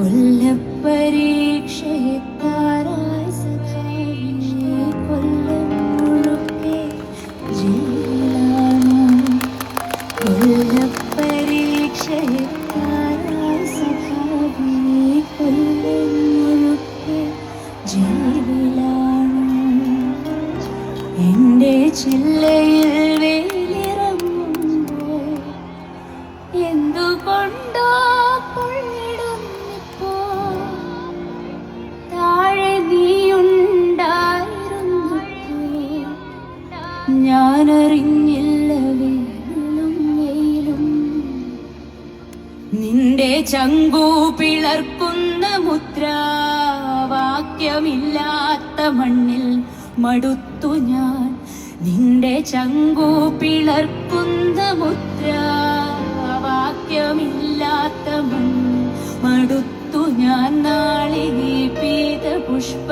കൊല്ലപ്പരീക്ഷയത്താരായി സഖാവിനെ കൊല്ലം മുഴുക്കെ ജയിലാണ് കൊല്ലപ്പരീക്ഷയത്താരായി സഖാവിനെ കൊല്ലം മുഴുക്കെ ജയിലാണ് എന്റെ ചില്ലയിൽ വേലിറങ്ങുമ്പോൾ എന്തുകൊണ്ടോ ഞാനറിഞ്ഞില്ല വേനലും വെയിലും നിന്റെ ചങ്കു പിളർക്കുന്ന മുദ്രാവാക്യമില്ലാത്ത മണ്ണിൽ മടുത്തു ഞാൻ. നിന്റെ ചങ്കു പിളർക്കുന്ന മുദ്രാവാക്യമില്ലാത്ത മണ്ണിൽ മടുത്തു ഞാൻ. നാളികേ പീത പുഷ്പ